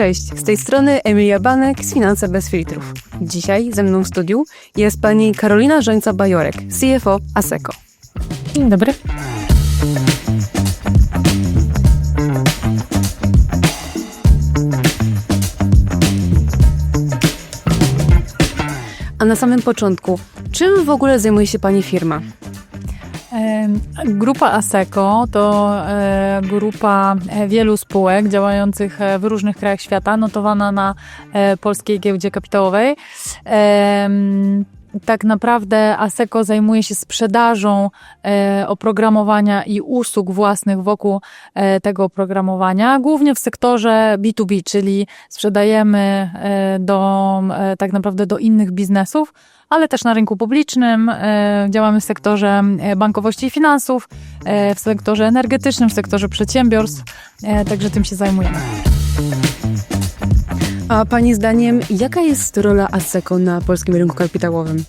Cześć, z tej strony Emilia Banek z Finanse bez filtrów. Dzisiaj ze mną w studiu jest pani Karolina Żońca-Bajorek, CFO ASECO. Dzień dobry. A na samym początku, czym w ogóle zajmuje się pani firma? Grupa ASECO to e, grupa e, wielu spółek działających e, w różnych krajach świata, notowana na polskiej giełdzie kapitałowej. Tak naprawdę ASECO zajmuje się sprzedażą e, oprogramowania i usług własnych wokół e, tego oprogramowania, głównie w sektorze B2B, czyli sprzedajemy e, do, e, tak naprawdę do innych biznesów, ale też na rynku publicznym. E, Działamy w sektorze e, bankowości i finansów, e, w sektorze energetycznym, w sektorze przedsiębiorstw, e, także tym się zajmujemy. A pani zdaniem, jaka jest rola ASECO na polskim rynku kapitałowym?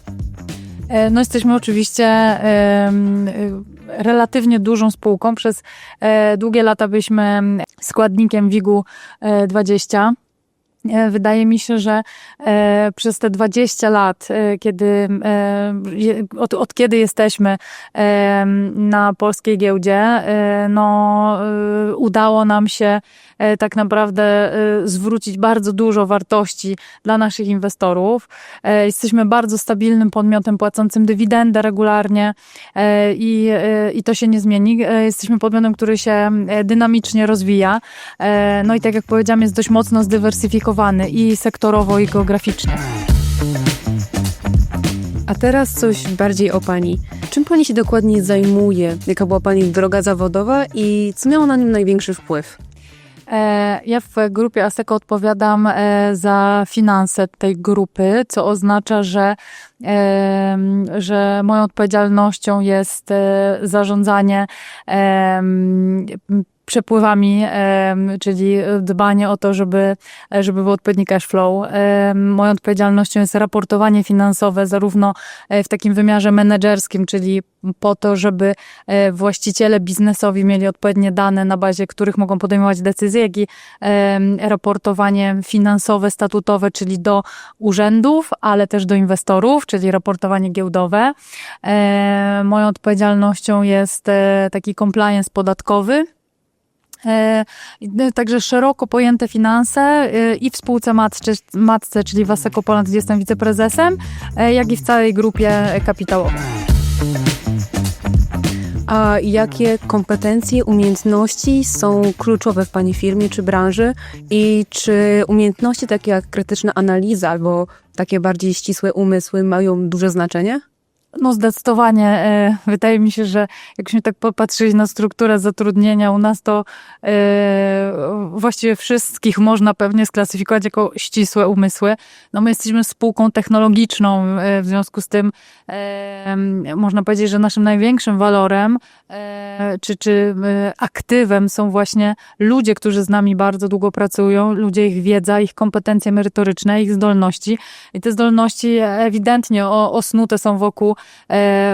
E, No jesteśmy oczywiście y, relatywnie dużą spółką. Przez e, długie lata byliśmy składnikiem WIG-u e, 20. E, Wydaje mi się, że e, przez te 20 lat, e, kiedy, od, od kiedy jesteśmy na polskiej giełdzie, no, udało nam się tak naprawdę zwrócić bardzo dużo wartości dla naszych inwestorów. Jesteśmy bardzo stabilnym podmiotem płacącym dywidendę regularnie i, i to się nie zmieni. Jesteśmy podmiotem, który się dynamicznie rozwija. No i tak jak powiedziałam, jest dość mocno zdywersyfikowany i sektorowo, i geograficznie. A teraz coś bardziej o pani. Czym pani się dokładnie zajmuje? Jaka była pani droga zawodowa i co miało na nim największy wpływ? E, Ja w grupie ASECO odpowiadam e, za finanse tej grupy, co oznacza, że, em, że moją odpowiedzialnością jest e, zarządzanie przepływami, czyli dbanie o to, żeby, żeby był odpowiedni cash flow. Moją odpowiedzialnością jest raportowanie finansowe, zarówno e, w takim wymiarze menedżerskim, czyli po to, żeby e, właściciele biznesowi mieli odpowiednie dane, na bazie których mogą podejmować decyzje, jak i raportowanie finansowe, statutowe, czyli do urzędów, ale też do inwestorów, czyli raportowanie giełdowe. E, Moją odpowiedzialnością jest taki compliance podatkowy. E, i- Także szeroko pojęte finanse e, i w spółce matce, matce czyli w Poland, gdzie jestem wiceprezesem, e, jak i w całej grupie kapitałowej. A jakie kompetencje, umiejętności są kluczowe w pani firmie czy branży? I czy umiejętności takie jak krytyczna analiza albo takie bardziej ścisłe umysły mają duże znaczenie? No zdecydowanie. e, Wydaje mi się, że jakbyśmy tak popatrzyli na strukturę zatrudnienia u nas, to e, właściwie wszystkich można pewnie sklasyfikować jako ścisłe umysły. No my jesteśmy spółką technologiczną, e, w związku z tym można powiedzieć, że naszym największym walorem czy, czy aktywem są właśnie ludzie, którzy z nami bardzo długo pracują, ludzie, ich wiedza, ich kompetencje merytoryczne, ich zdolności. I te zdolności ewidentnie osnute są wokół,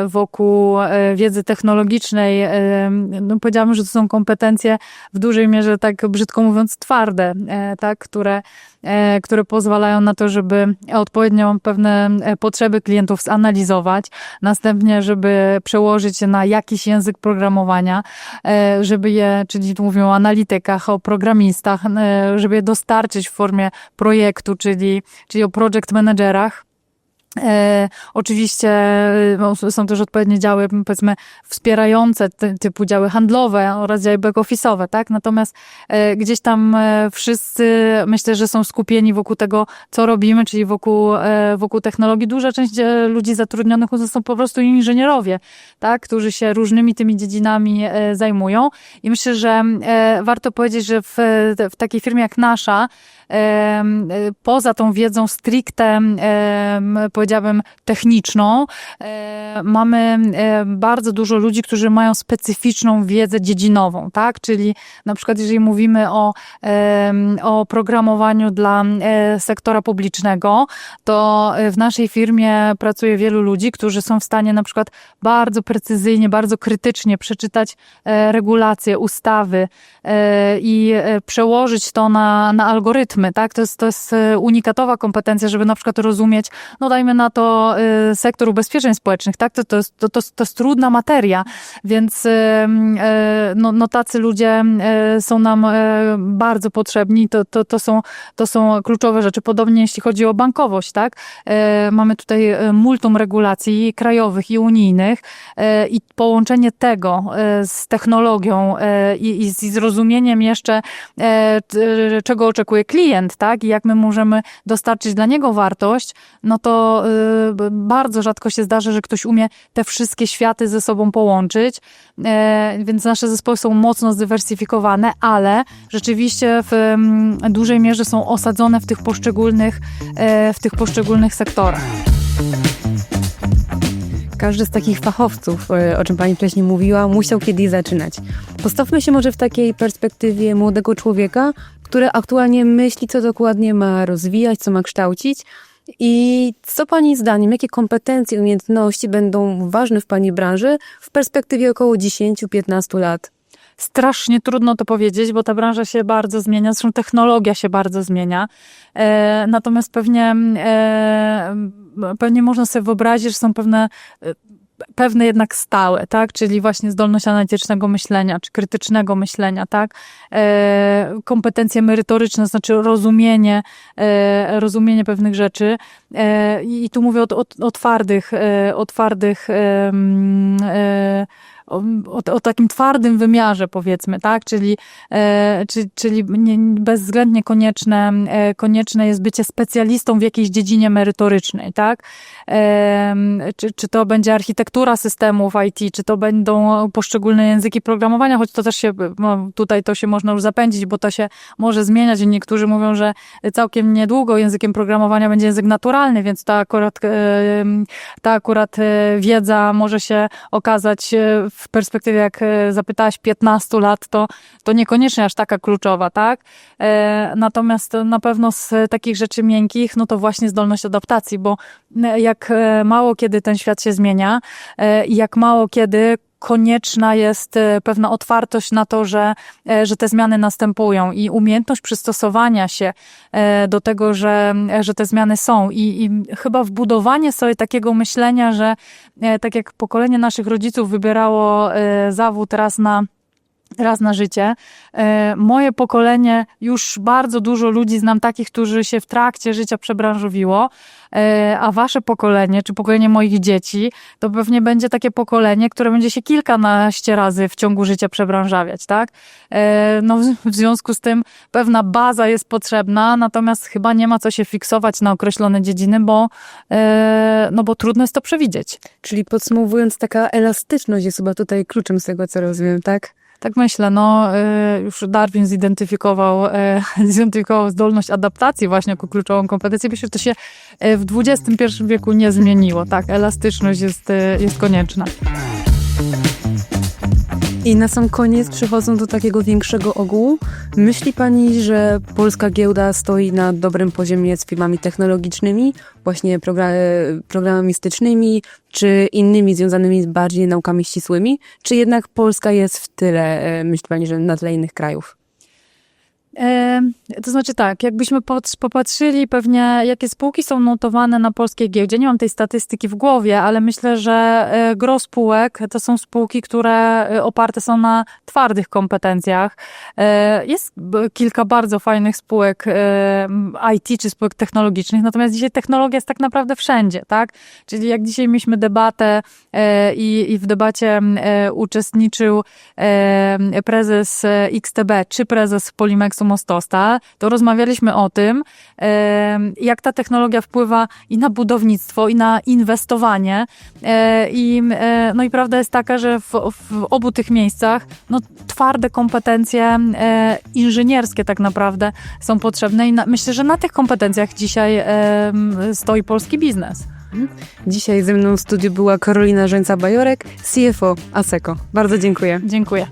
wokół e, wiedzy technologicznej. E, no powiedziałabym, że to są kompetencje w dużej mierze, tak brzydko mówiąc, twarde, e, tak, które, e, które pozwalają na to, żeby odpowiednio pewne e, potrzeby klientów zanalizować, następnie, żeby przełożyć je na jakiś język programowania, e, żeby je, czyli tu o analitykach, o programistach, e, żeby je dostarczyć w formie projektu, czyli, czyli o project managerach. E, oczywiście e, są też odpowiednie działy, powiedzmy, wspierające ty, typu działy handlowe oraz działy back-office'owe, tak? Natomiast e, gdzieś tam e, wszyscy myślę, że są skupieni wokół tego, co robimy, czyli wokół, e, wokół technologii. Duża część e, ludzi zatrudnionych u nas są po prostu inżynierowie, tak? Którzy się różnymi tymi dziedzinami zajmują. I myślę, że warto powiedzieć, że w, w takiej firmie jak nasza, poza tą wiedzą stricte, powiedziałabym, techniczną. E, Mamy e, bardzo dużo ludzi, którzy mają specyficzną wiedzę dziedzinową, tak? Czyli na przykład, jeżeli mówimy o, o programowaniu dla e, sektora publicznego, to e, w naszej firmie pracuje wielu ludzi, którzy są w stanie na przykład bardzo precyzyjnie, bardzo krytycznie przeczytać e, regulacje, ustawy e, i e, przełożyć to na, na tak? To jest, to jest e, unikatowa kompetencja, żeby na przykład rozumieć, no dajmy na to e, sektor ubezpieczeń społecznych, tak? To, to, jest, to, to, to jest trudna materia, więc e, no, no tacy ludzie są nam bardzo potrzebni, to, to, to, są, to są kluczowe rzeczy. Podobnie jeśli chodzi o bankowość, tak? Mamy tutaj multum regulacji krajowych i unijnych i połączenie tego z technologią i, i z zrozumieniem jeszcze, czego oczekuje klient, tak? I jak my możemy dostarczyć dla niego wartość, no to b- bardzo rzadko się zdarza, że ktoś umie te wszystkie światy ze sobą połączyć, E, więc nasze zespoły są mocno zdywersyfikowane, ale rzeczywiście w mm, dużej mierze są osadzone w tych poszczególnych, e, w tych poszczególnych sektorach. Każdy z takich fachowców, e, o czym pani wcześniej mówiła, musiał kiedyś zaczynać. Postawmy się może w takiej perspektywie młodego człowieka, który aktualnie myśli, co dokładnie ma rozwijać, co ma kształcić. I co pani zdaniem, jakie kompetencje, umiejętności będą ważne w pani branży w perspektywie około 10-15 lat? Strasznie trudno to powiedzieć, bo ta branża się bardzo zmienia, zresztą technologia się bardzo zmienia. E, natomiast pewnie, e, pewnie można sobie wyobrazić, że są pewne, e, pewne jednak stałe, tak? Czyli właśnie zdolność analitycznego myślenia, czy krytycznego myślenia, tak? E, kompetencje merytoryczne, znaczy rozumienie, e, rozumienie pewnych rzeczy. E, I tu mówię o, o, o twardych, e, o twardych e, o, o, o takim twardym wymiarze, powiedzmy, tak? Czyli, e, czy, czyli nie, bezwzględnie konieczne, e, konieczne jest bycie specjalistą w jakiejś dziedzinie merytorycznej, tak? E, czy, czy to będzie architektura systemów IT, czy to będą poszczególne języki programowania, choć to też się, no, tutaj to się można już zapędzić, bo to się może zmieniać i niektórzy mówią, że całkiem niedługo językiem programowania będzie język naturalny, więc ta akurat, e, ta akurat e, wiedza może się okazać e, w perspektywie, jak e, zapytałaś 15 lat, to, to niekoniecznie aż taka kluczowa, tak? E, Natomiast na pewno z takich rzeczy miękkich, no to właśnie zdolność adaptacji, bo e, jak mało kiedy ten świat się zmienia i jak mało kiedy konieczna jest e, pewna otwartość na to, że, e, że te zmiany następują i umiejętność przystosowania się e, do tego, że, że te zmiany są. I, i chyba wbudowanie sobie takiego myślenia, że tak jak pokolenie naszych rodziców wybierało zawód raz na raz na życie. E, Moje pokolenie, już bardzo dużo ludzi znam takich, którzy się w trakcie życia przebranżowiło, e, a wasze pokolenie, czy pokolenie moich dzieci, to pewnie będzie takie pokolenie, które będzie się kilkanaście razy w ciągu życia przebranżawiać, tak? E, No, w- związku z tym pewna baza jest potrzebna, natomiast chyba nie ma co się fiksować na określone dziedziny, bo, no bo trudno jest to przewidzieć. Czyli podsumowując, taka elastyczność jest chyba tutaj kluczem z tego, co rozumiem, tak? Tak myślę, no y, już Darwin zidentyfikował, y, zidentyfikował zdolność adaptacji właśnie jako kluczową kompetencję. Myślę, że to się y, w XXI wieku nie zmieniło. Tak, elastyczność jest, y, jest konieczna. I na sam koniec, przechodząc do takiego większego ogółu, myśli Pani, że polska giełda stoi na dobrym poziomie z firmami technologicznymi, właśnie progra- programistycznymi, czy innymi związanymi z bardziej naukami ścisłymi, czy jednak Polska jest w tyle, e, myśli Pani, że na tle innych krajów? To znaczy tak, jakbyśmy popatrzyli pewnie, jakie spółki są notowane na polskiej giełdzie, nie mam tej statystyki w głowie, ale myślę, że e, gros spółek to są spółki, które e, oparte są na twardych kompetencjach. E, Jest kilka bardzo fajnych spółek IT czy spółek technologicznych, natomiast dzisiaj technologia jest tak naprawdę wszędzie, tak? Czyli jak dzisiaj mieliśmy debatę i, w debacie uczestniczył prezes XTB czy prezes Polimexu Mostosta, to rozmawialiśmy o tym, jak ta technologia wpływa i na budownictwo, i na inwestowanie. E, I, e, no i prawda jest taka, że w, w obu tych miejscach no, twarde kompetencje e, inżynierskie tak naprawdę są potrzebne i na, myślę, że na tych kompetencjach dzisiaj stoi polski biznes. Dzisiaj ze mną w studiu była Karolina Żeńca-Bajorek, CFO ASECO. Bardzo dziękuję. Dziękuję.